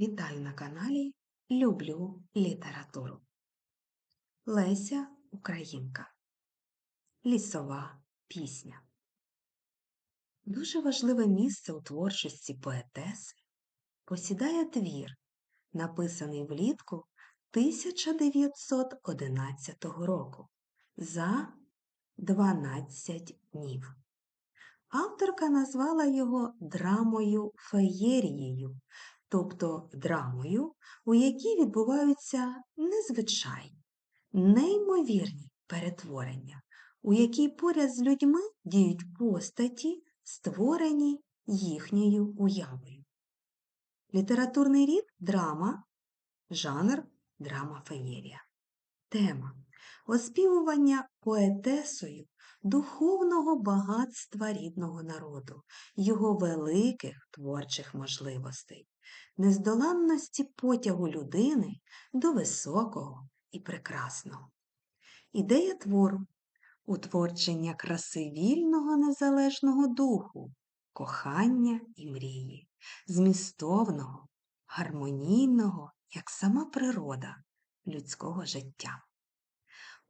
Вітаю на каналі Люблю літературу. Леся Українка. Лісова пісня. Дуже важливе місце у творчості поетеси посідає твір, написаний влітку 1911 року за 12 днів. Авторка назвала його драмою феєрією, тобто драмою, у якій відбуваються незвичайні, неймовірні перетворення, у якій поряд з людьми діють постаті, створені їхньою уявою. Літературний рід драма, жанр драма феєрія. Тема оспівування поетесою духовного багатства рідного народу, його великих творчих можливостей, нездоланності потягу людини до високого і прекрасного. Ідея твору утворчення краси вільного незалежного духу, кохання і мрії, змістовного, гармонійного, як сама природа людського життя.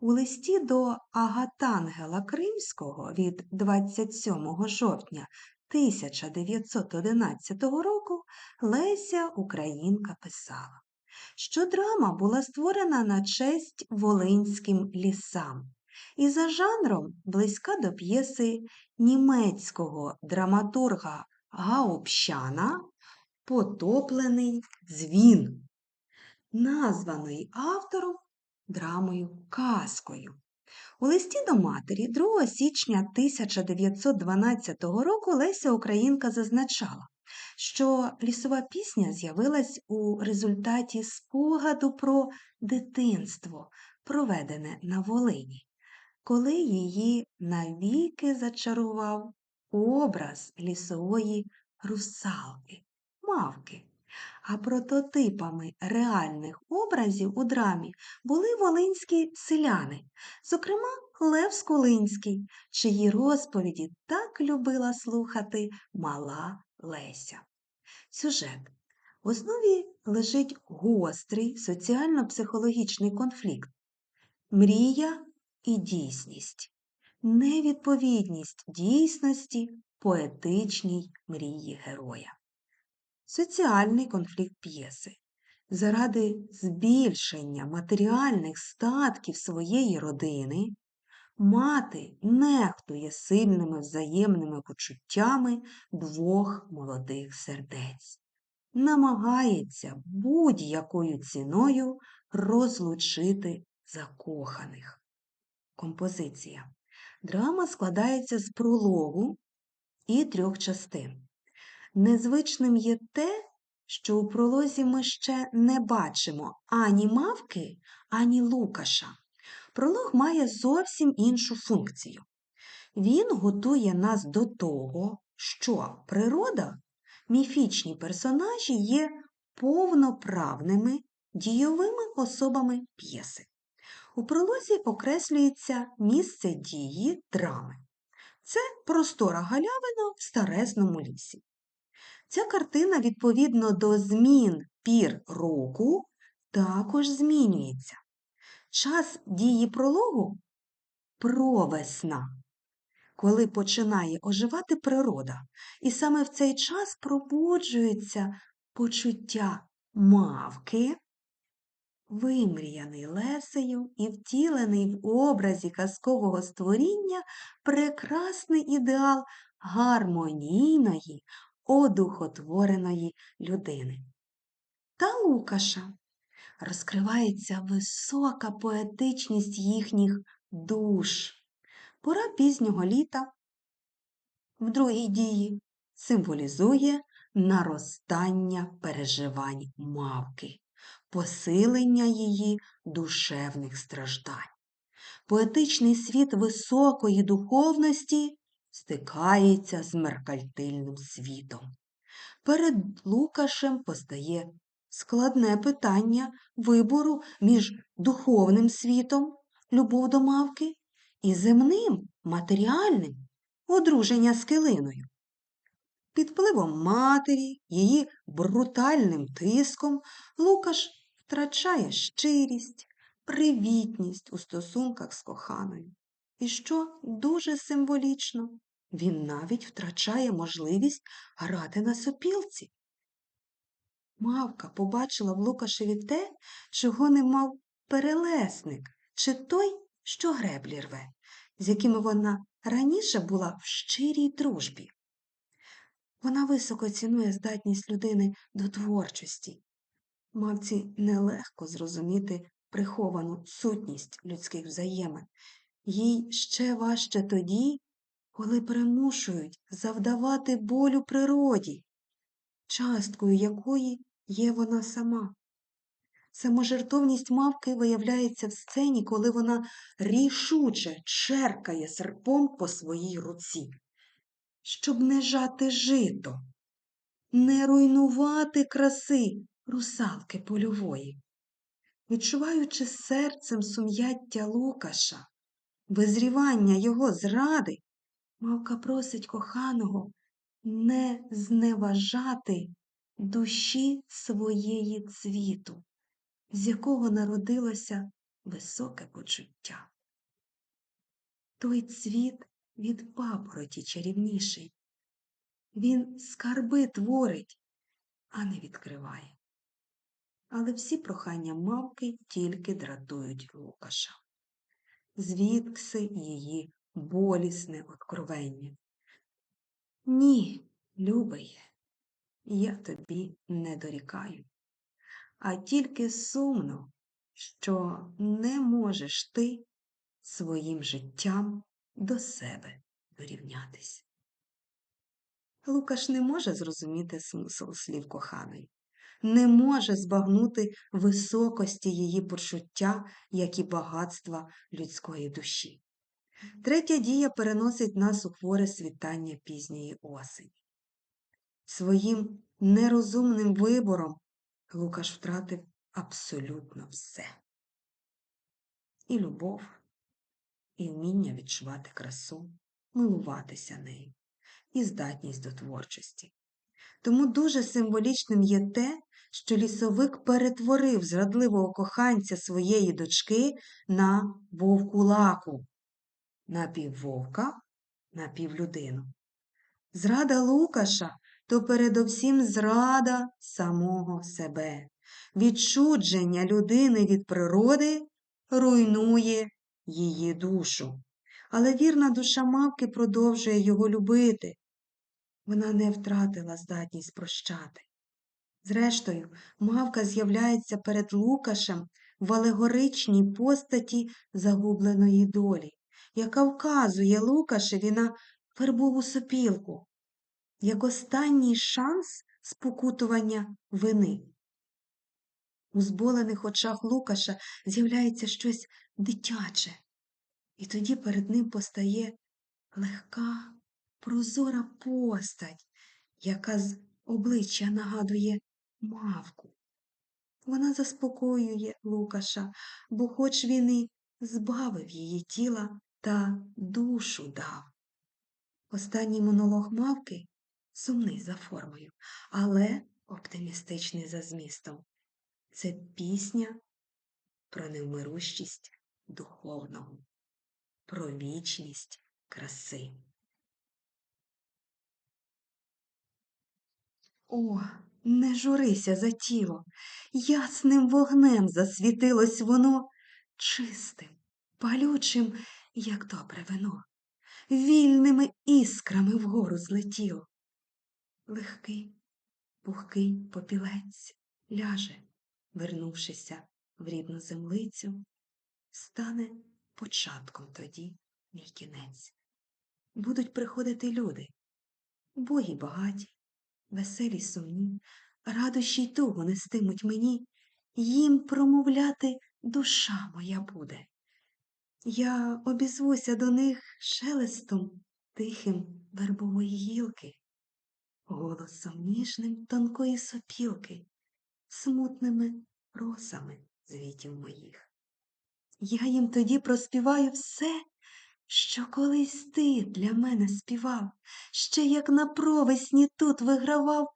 У листі до Агатангела Кримського від 27 жовтня 1911 року Леся Українка писала, що драма була створена на честь волинським лісам і за жанром близька до п'єси німецького драматурга Гаупщана Потоплений дзвін, названий автором драмою казкою. У листі до матері 2 січня 1912 року Леся Українка зазначала, що лісова пісня з'явилась у результаті спогаду про дитинство, проведене на Волині, коли її навіки зачарував образ лісової русалки, мавки. А прототипами реальних образів у драмі були волинські селяни, зокрема Лев Скулинський, чиї розповіді так любила слухати мала Леся. Сюжет. В основі лежить гострий соціально-психологічний конфлікт, мрія і дійсність, невідповідність дійсності поетичній мрії героя соціальний конфлікт п'єси. Заради збільшення матеріальних статків своєї родини мати нехтує сильними взаємними почуттями двох молодих сердець, намагається будь-якою ціною розлучити закоханих. Композиція. Драма складається з прологу і трьох частин. Незвичним є те, що у пролозі ми ще не бачимо ані мавки, ані Лукаша. Пролог має зовсім іншу функцію. Він готує нас до того, що природа, міфічні персонажі є повноправними дійовими особами п'єси. У пролозі окреслюється місце дії драми. Це простора галявина в старезному лісі. Ця картина, відповідно до змін пір року, також змінюється. Час дії прологу провесна, коли починає оживати природа, і саме в цей час пробуджується почуття мавки, вимріяний лесею і втілений в образі казкового створіння прекрасний ідеал гармонійної, одухотвореної людини. Та Лукаша розкривається висока поетичність їхніх душ. Пора пізнього літа в другій дії символізує наростання переживань мавки, посилення її душевних страждань. Поетичний світ високої духовності стикається з меркальтильним світом. Перед Лукашем постає складне питання вибору між духовним світом, любов до мавки, і земним, матеріальним одруження з килиною. Під впливом матері, її брутальним тиском Лукаш втрачає щирість, привітність у стосунках з коханою. І що дуже символічно, він навіть втрачає можливість грати на сопілці. Мавка побачила в Лукашеві те, чого не мав перелесник, чи той, що греблі рве, з якими вона раніше була в щирій дружбі. Вона високо цінує здатність людини до творчості. Мавці нелегко зрозуміти приховану сутність людських взаємин. Їй ще важче тоді, коли примушують завдавати болю природі, часткою якої є вона сама. Саможертовність мавки виявляється в сцені, коли вона рішуче черкає серпом по своїй руці, щоб не жати жито, не руйнувати краси русалки польової. Відчуваючи серцем сум'яття Лукаша, визрівання його зради, мавка просить коханого не зневажати душі своєї цвіту, з якого народилося високе почуття. Той цвіт від папороті чарівніший. Він скарби творить, а не відкриває. Але всі прохання мавки тільки дратують Лукаша. Звідкси її болісне откровення. Ні, любий, я тобі не дорікаю, а тільки сумно, що не можеш ти своїм життям до себе дорівнятись. Лукаш не може зрозуміти смисл слів коханої, не може збагнути високості її почуття, як і багатства людської душі. Третя дія переносить нас у хворе світання пізньої осені. Своїм нерозумним вибором Лукаш втратив абсолютно все. І любов, і вміння відчувати красу, милуватися нею, і здатність до творчості. Тому дуже символічним є те, що лісовик перетворив зрадливого коханця своєї дочки на вовкулаку, на піввовка, на півлюдину. Зрада Лукаша то передовсім зрада самого себе. Відчудження людини від природи руйнує її душу. Але вірна душа мавки продовжує його любити. Вона не втратила здатність прощати. Зрештою, мавка з'являється перед Лукашем в алегоричній постаті загубленої долі, яка вказує Лукашеві на вербову сопілку, як останній шанс спокутування вини. У зболених очах Лукаша з'являється щось дитяче, і тоді перед ним постає легка, прозора постать, яка з обличчя нагадує мавку. Вона заспокоює Лукаша, бо хоч він і збавив її тіла та душу дав. Останній монолог мавки сумний за формою, але оптимістичний за змістом. Це пісня про невмирущість духовного, про вічність краси. О, не журися за тіло, ясним вогнем засвітилось воно. Чистим, палючим, як добре вино, вільними іскрами вгору злетіло. Легкий, пухкий попілець ляже, вернувшися в рідну землицю, стане початком тоді мій кінець. Будуть приходити люди, боги багаті, веселі сумні, радощі й тугу нестимуть мені, їм промовляти душа моя буде. Я обізвуся до них шелестом тихим вербової гілки, голосом ніжним тонкої сопілки, смутними росами звітів моїх. Я їм тоді проспіваю все, що колись ти для мене співав, ще як на провесні тут вигравав,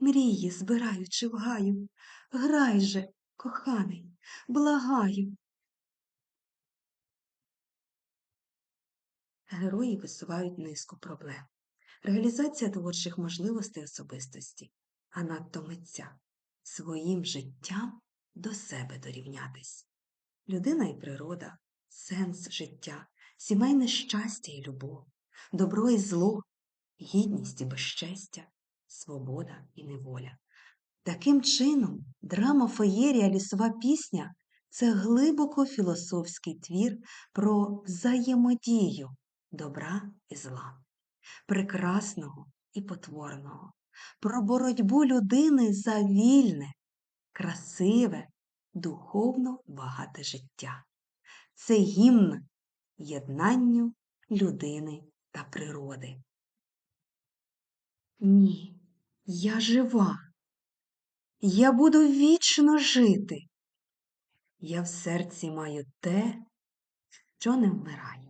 мрії збираючи в гаю. Грай же, коханий, благаю. Герої висувають низку проблем. Реалізація творчих можливостей особистості, а надто митця своїм життям до себе дорівнятись. Людина і природа, сенс життя, сімейне щастя і любов, добро і зло, гідність і безчестя, свобода і неволя. Таким чином, драма феєрія лісова пісня це глибоко філософський твір про взаємодію добра і зла, прекрасного і потворного, про боротьбу людини за вільне, красиве, духовно багате життя. Це гімн єднанню людини та природи. Ні, я жива. Я буду вічно жити. Я в серці маю те, що не вмирає.